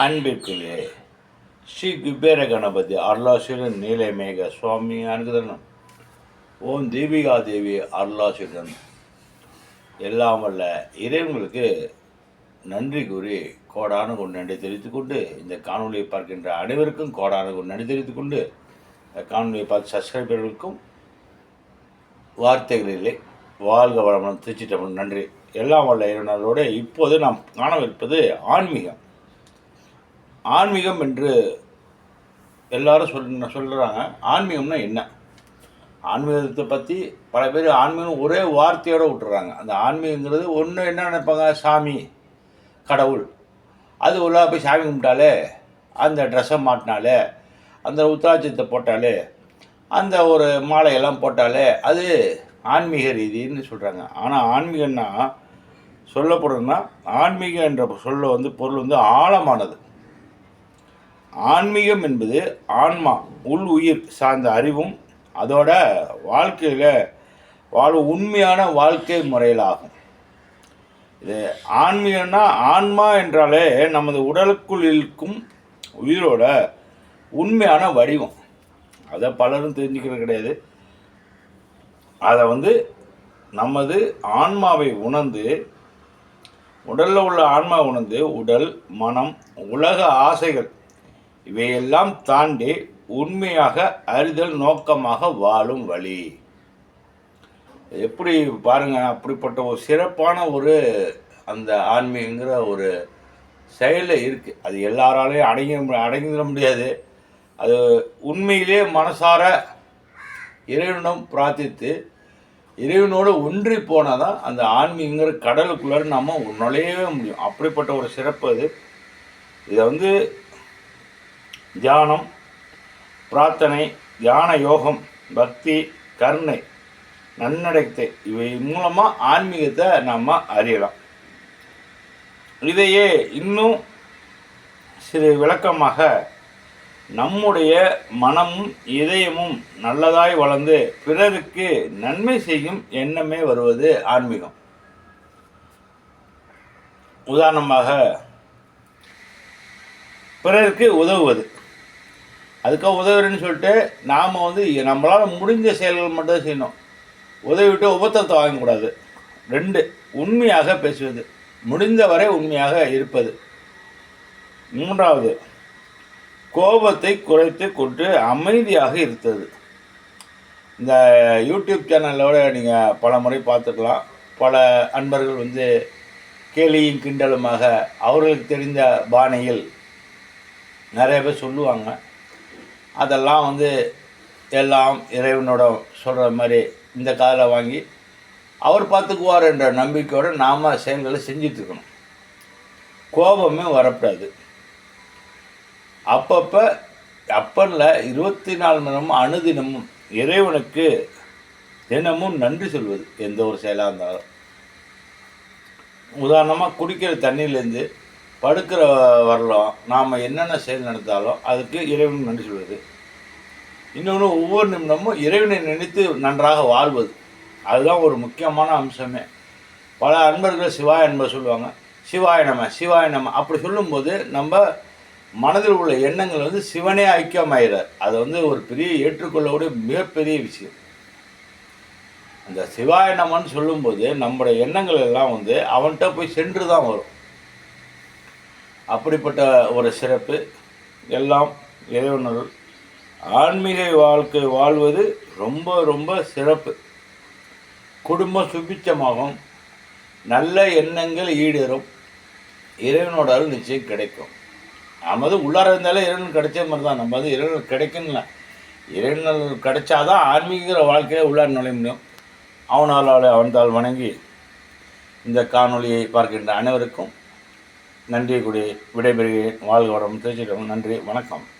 அன்பிற்குள்ளே ஸ்ரீ குபேர கணபதி அருளாசிரியன் நீலமேக சுவாமி அனுகிதரன் ஓம் தீபிகா தேவி அருளாசிரியன் எல்லாம் வல்ல இறைவங்களுக்கு நன்றி கூறி கோடான கொண்டு நன்றி தெரிவித்துக் கொண்டு இந்த காணொலியை பார்க்கின்ற அனைவருக்கும் கோடான கொண்டு நன்றி தெரிவித்துக் கொண்டு இந்த காணொலியை பார்த்து சப்ஸ்கிரைபர்களுக்கும் வார்த்தைகள் இல்லை வாழ்க வளமுடன் திருச்சிட்டம்பலம் நன்றி. எல்லாம் வல்ல இறைவனரோடு இப்போது நாம் காணவிருப்பது ஆன்மீகம். ஆன்மீகம் என்று எல்லாரும் சொல் சொல்கிறாங்க ஆன்மீகம்னா என்ன? ஆன்மீகத்தை பற்றி பல பேர் ஆன்மீகம் ஒரே வார்த்தையோடு விட்டுறாங்க. அந்த ஆன்மீகங்கிறது ஒன்று என்ன நினைப்பாங்க? சாமி கடவுள். அது உள்ளே போய் சாமி கும்பிட்டாலே அந்த ட்ரெஸ்ஸை மாட்டினாலே அந்த உத்தராட்சத்தை போட்டாலே அந்த ஒரு மாலையெல்லாம் போட்டாலே அது ஆன்மீக ரீதின்னு சொல்கிறாங்க ஆனால் ஆன்மீகம்னா சொல்லப்படுறதுன்னா ஆன்மீகம் என்ற சொல்ல வந்து பொருள் வந்து ஆழமானது. ஆன்மீகம் என்பது ஆன்மா உள் உயிர் சார்ந்த அறிவும் அதோட வாழ்க்கையில் வாழும் உண்மையான வாழ்க்கை முறையிலாகும். இது ஆன்மீகம்னா ஆன்மா என்றாலே நமது உடலுக்குள் இருக்கும் உயிரோட உண்மையான வடிவம். அதை பலரும் தெரிஞ்சுக்கிறது கிடையாது. அதை வந்து நமது ஆன்மாவை உணர்ந்து உடலில் உள்ள ஆன்மா உணர்ந்து உடல் மனம் உலக ஆசைகள் இவையெல்லாம் தாண்டி உண்மையாக அறிதல் நோக்கமாக வாழும் வழி. எப்படி பாருங்க அப்படிப்பட்ட ஒரு சிறப்பான ஒரு அந்த ஆன்மீகங்கிற ஒரு செயலில் இருக்குது அது எல்லாராலையும் அடங்கி அடங்கிட முடியாது. அது உண்மையிலே மனசார இறைவனிடம் பிரார்த்தித்து இறைவனோடு ஒன்றி போனால் தான் அந்த ஆன்மீகங்கிற கடலுக்குள்ளே நம்ம நுழையவே முடியும். அப்படிப்பட்ட ஒரு சிறப்பு அது. இதை வந்து தியானம் பிரார்த்தனை தியான யோகம் பக்தி கருணை நன்னடத்தை இவை மூலமாக ஆன்மீகத்தை நாம் அறியலாம். இதையே இன்னும் சிறு விளக்கமாக நம்முடைய மனமும் இதயமும் நல்லதாய் வளர்ந்து பிறருக்கு நன்மை செய்யும் எண்ணமே வருவது ஆன்மீகம். உதாரணமாக பிறருக்கு உதவுவது. அதுக்காக உதவுறேன்னு சொல்லிட்டு நாம் வந்து நம்மளால் முடிஞ்ச செயல்கள் மட்டும் செய்யணும். உதவிட்டு உபத்திரத்தை வாங்கக்கூடாது ரெண்டு உண்மையாக பேசுவது. முடிந்தவரை உண்மையாக இருப்பது. மூன்றாவது கோபத்தை குறைத்து கொண்டு அமைதியாக இருந்தது இந்த யூடியூப் சேனலோட நீங்கள் பல முறை பார்த்துக்கலாம் பல அன்பர்கள் வந்து கேலியும் கிண்டலுமாக அவர்களுக்கு தெரிந்த பாணியில் நிறைய பேர் சொல்லுவாங்க. அதெல்லாம் வந்து எல்லாம் இறைவனோட சொல்கிற மாதிரி இந்த காதில் வாங்கி அவர் பார்த்துக்குவார் என்ற நம்பிக்கையோடு நாம் செயல்களை செஞ்சிட்ருக்கணும் கோபமே வரக்கூடாது அப்பப்போ அப்பனில் இருபத்தி நாலு மணி நேரமும் அணுதினமும் இறைவனுக்கு தினமும் நன்றி சொல்வது எந்த ஒரு செயலாக இருந்தாலும். உதாரணமாக குடிக்கிற தண்ணியிலேருந்து படுக்கிற வரலாம் நாம் என்னென்ன செயல் நடந்தாலும் அதுக்கு இறைவன் நன்றி சொல்வது. இன்னொன்று ஒவ்வொரு நிமிடமும் இறைவனை நினைத்து நன்றாக வாழ்வது. அதுதான் ஒரு முக்கியமான அம்சமே. பல அன்பர்கள் சிவாய அன்பர் சொல்லுவாங்க. சிவாய நம சிவாய நம. அப்படி சொல்லும்போது நம்ம மனதில் உள்ள எண்ணங்கள் வந்து சிவனே ஐக்கியமாயிறார். அது வந்து ஒரு பெரிய ஏற்றுக்கொள்ளக்கூடிய மிகப்பெரிய விஷயம். அந்த சிவாய நமன்னு சொல்லும்போது நம்முடைய எண்ணங்கள் எல்லாம் வந்து அவன்கிட்ட போய் சென்று தான் வரும். அப்படிப்பட்ட ஒரு சிறப்பு. எல்லாம் இறைவனர்கள் ஆன்மீக வாழ்க்கை வாழ்வது ரொம்ப ரொம்ப சிறப்பு. குடும்பம் சுபிச்சமாகும் நல்ல எண்ணங்கள் ஈடேறும். இறைவனோட அருள் நிச்சயம் கிடைக்கும். நம்ம வந்து உள்ளார இருந்தாலே இறைவன் கிடைச்ச மாதிரி தான். நம்ம வந்து இறைவன் கிடைக்கணும்ல. இறைவன் கிடைச்சாதான் ஆன்மீகிற வாழ்க்கையில் உள்ளார் நுழைய முடியும். அவனால் அவன்தால் வணங்கி இந்த காணொலியை பார்க்கின்ற அனைவருக்கும் நன்றி கூடி விடைபெறுகிறேன். வாழ்க வளம் தெரிஞ்சுக்கிறோம் நன்றி. வணக்கம்.